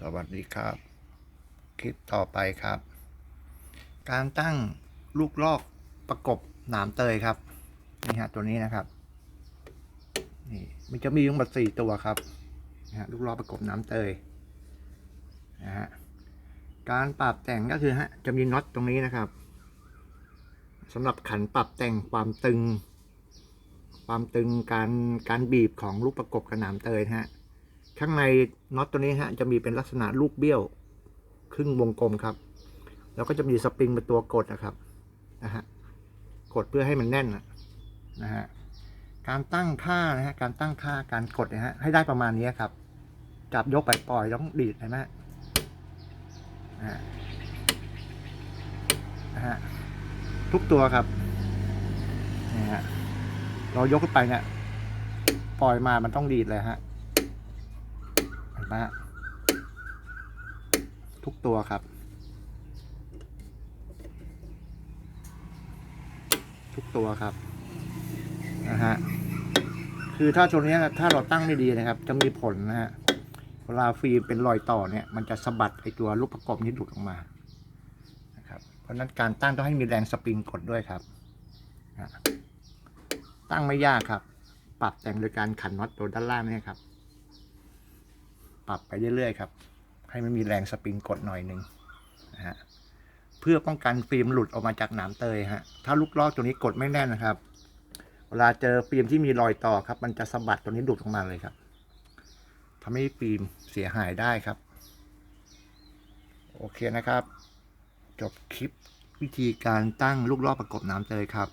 สวัสดีครับ คลิปต่อไปครับ การตั้งลูกลอกประกบหนามเตยครับ นี่ฮะตัวนี้นะครับนี่มันจะมีทั้งหมดสี่ตัวครับนะฮะลูกลอกประกบหนามเตยนะฮะการปรับแต่งก็คือฮะจะมีน็อตตรงนี้นะครับสำหรับขันปรับแต่งความตึง ความตึงการการบีบของลูกประกบกับหนามเตยนะฮะ ข้างในน็อตตัวนี้ฮะจะมีเป็นลักษณะลูกเบี้ยว ครึ่งวงกลมครับ แล้วก็จะมีสปริงเป็นตัวกดนะครับนะฮะกดเพื่อให้มันแน่นนะฮะการตั้งค่านะฮะการตั้งค่าการกดนะฮะให้ได้ประมาณนี้ครับ จับยกไปปล่อยต้องดีดเห็นไหมฮะนะฮะนะฮะทุกตัวครับนี่ฮะเรายกขึ้นไปเนี่ยปล่อยมามันต้องดีดเลยฮะ นไหมฮะทุกตัวครับ ทุกตัวครับนะฮะคือถ้าตัวนี้ถ้าเราตั้งไม่ดีนะครับ จะมีผลนะฮะเวลาฟิล์มเป็นรอยต่อเนี่ย มันจะสะบัดไอตัวลูกประกอบนี้หลุดออกมานะครับเพราะนั้นการตั้งต้องให้มีแรงสปริงกดด้วยครับนะตั้งไม่ยากครับ ปรับแต่งโดยการขันน็อตตัวด้านล่างนี่ครับ ปรับไปเรื่อยๆครับ ให้มันมีแรงสปริงกดหน่อยหนึ่งนะฮะเพื่อป้องกันฟิล์มหลุดออกมาจากหนามเตยฮะถ้าลูกลอกตัวนี้กดไม่แน่นนะครับ เวลาเจอฟิล์มที่มีรอยต่อครับ มันจะสะบัดตัวนี้หลุดออกมาเลยครับทำให้ฟิล์มเสียหายได้ครับ โอเคนะครับ จบคลิปวิธีการตั้งลูกลอกประกบหน้ำเตยครับ